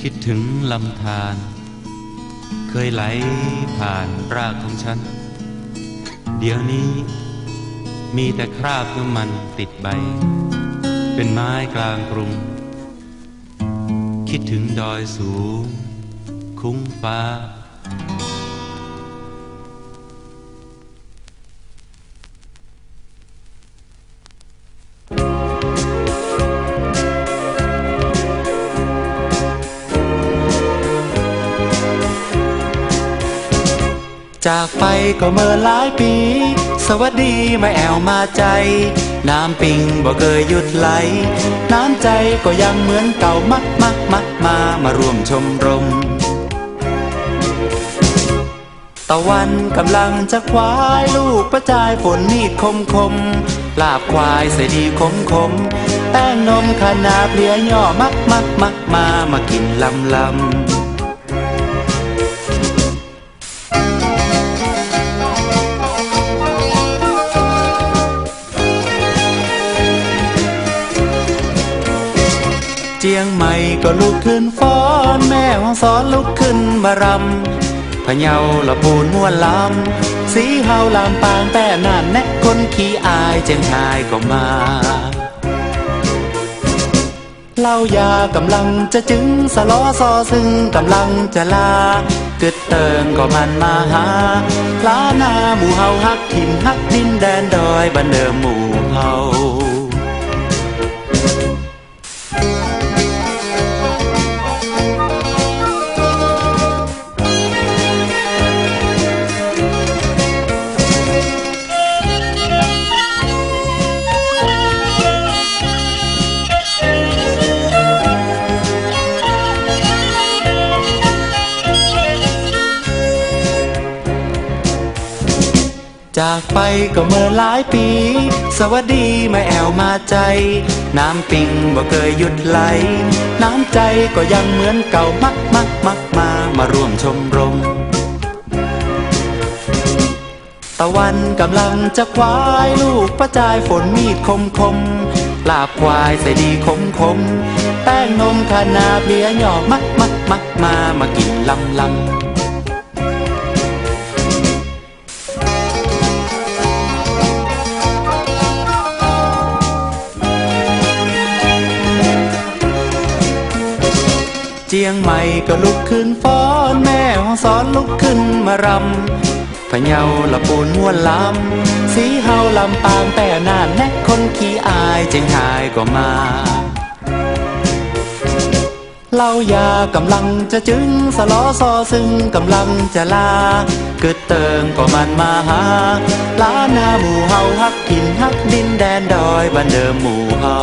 คิดถึงลำธารเคยไหลผ่านรากของฉัน เดี๋ยวนี้มีแต่คราบน้ำมันติดใบ เป็นไม้กลางกรุง คิดถึงดอยสูง คุ้งฟ้า จากไปก็เมื่อหลายปี สวัสดีไมาแอวมาใจ น้ำปิงบ่เคยหยุดไหล น้ำใจก็ยังเหมือนเก่ามักมักมักมามาร่วมชมรม ตะวันกำลังจะควายลูกประจายฝนมีดคมคม ลาบควายใส่ดีคมคม แป้งนมขนาดเลียย่อมักมักมักมามากินลำลำ จียงใหม่ก็ลุกขึ้นฟ้อนแม่ห้องสอนลุกขึ้นมารำพะเยาละปูนม้วนลำสีเฮาลำปางแต่นานแนะคนขี้อายเจียงไายก็มาเล่ายากำลังจะจึงสล้อซอซึ่งกำลังจะลากึดเติงก็มันมาหาลาหน้าหมู่เฮาฮักถิ่นฮักดินแดนดอยบันเดิมหมู่เฮา จากไปก็เมื่อหลายปี สวัสดีมาแอวมาใจ น้ำปิงบ่เคยหยุดไหล น้ำใจก็ยังเหมือนเก่ามักมักมักมามาร่วมชมรม ตะวันกำลังจะควายลูกประจายฝนมีดคมคมลาบควายใส่ดีคมคม แป้งนมขนาเบียหยอกมักมักมักมามากินลำลำ เจียงใหม่ก็ลุกขึ้นฟ้อนแม่ห้องสอนลุกขึ้นมารำพะเยาละปูนม้วนลำสีเฮาลำปางแต่นานแนะคนขี้อายเจียงหายก็มาเล่ายากำลังจะจึงสล้อซอซึ่งกำลังจะลาเกึดเติงก็มันมาหาลาหน้าหมู่เฮาฮักถิ่นฮักดินแดนดอยบ้านเดิมหมู่เฮา